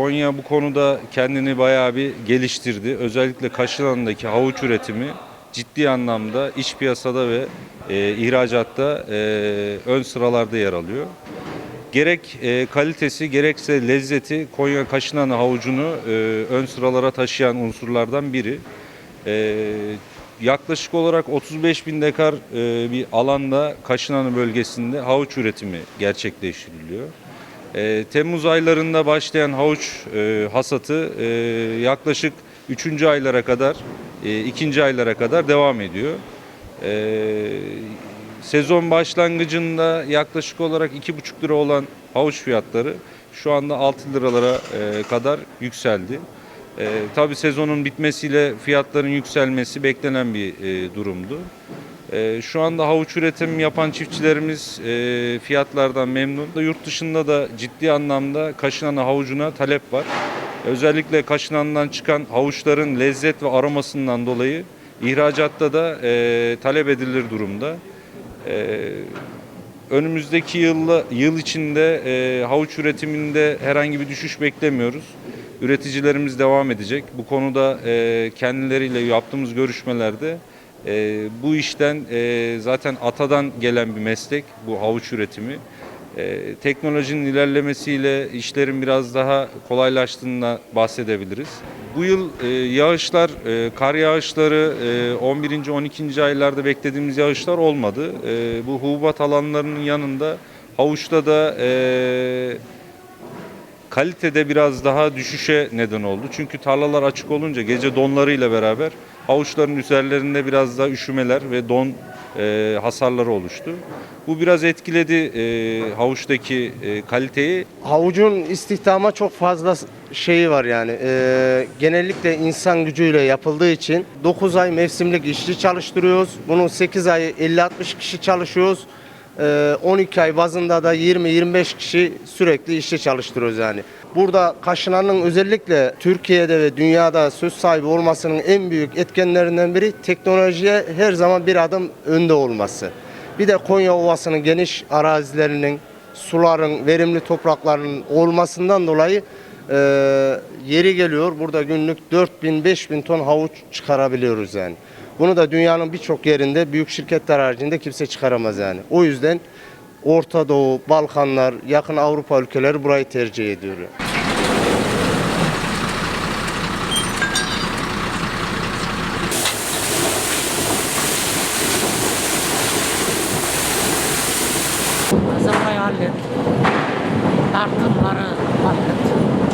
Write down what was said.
Konya bu konuda kendini bayağı bir geliştirdi. Özellikle Kaşılan'daki havuç üretimi ciddi anlamda iç piyasada ve e, ihracatta e, ön sıralarda yer alıyor. Gerek e, kalitesi gerekse lezzeti Konya Kaşınan havucunu e, ön sıralara taşıyan unsurlardan biri. E, yaklaşık olarak 35 bin dekar e, bir alanda Kaşınan bölgesinde havuç üretimi gerçekleştiriliyor. E, Temmuz aylarında başlayan havuç e, hasatı e, yaklaşık 3. aylara kadar, 2. aylara kadar devam ediyor. E, sezon başlangıcında yaklaşık olarak 2,5 lira olan havuç fiyatları şu anda 6 liralara e, kadar yükseldi. E, tabii sezonun bitmesiyle fiyatların yükselmesi beklenen bir e, durumdu. E, şu anda havuç üretim yapan çiftçilerimiz e, fiyatlardan memnun. Yurt dışında da ciddi anlamda kaşınan havucuna talep var. Özellikle kaşınandan çıkan havuçların lezzet ve aromasından dolayı ihracatta da e, talep edilir durumda. E, önümüzdeki yılla, yıl içinde havuç üretiminde herhangi bir düşüş beklemiyoruz. Üreticilerimiz devam edecek. Bu konuda kendileriyle yaptığımız görüşmelerde e, bu işten e, zaten atadan gelen bir meslek bu havuç üretimi. E, teknolojinin ilerlemesiyle işlerin biraz daha kolaylaştığına bahsedebiliriz. Bu yıl e, yağışlar, e, kar yağışları e, 11. 12. aylarda beklediğimiz yağışlar olmadı. E, bu hububat alanlarının yanında havuçta da e, kalitede biraz daha düşüşe neden oldu. Çünkü tarlalar açık olunca gece donlarıyla beraber havuçların üzerlerinde biraz daha üşümeler ve don e, hasarları oluştu. Bu biraz etkiledi e, havuçtaki e, kaliteyi. Havucun istihdama çok fazla şeyi var yani. Ee, genellikle insan gücüyle yapıldığı için 9 ay mevsimlik işçi çalıştırıyoruz. Bunun 8 ayı 50-60 kişi çalışıyoruz. Ee, 12 ay bazında da 20-25 kişi sürekli işçi çalıştırıyoruz yani. Burada kaşınanın özellikle Türkiye'de ve dünyada söz sahibi olmasının en büyük etkenlerinden biri teknolojiye her zaman bir adım önde olması. Bir de Konya Ovası'nın geniş arazilerinin, suların, verimli toprakların olmasından dolayı e, yeri geliyor burada günlük 4000-5000 ton havuç çıkarabiliyoruz yani. Bunu da dünyanın birçok yerinde büyük şirketler haricinde kimse çıkaramaz yani. O yüzden Orta Doğu, Balkanlar, yakın Avrupa ülkeleri burayı tercih ediyor. Kazanmayı hallet. Tartımları hallet.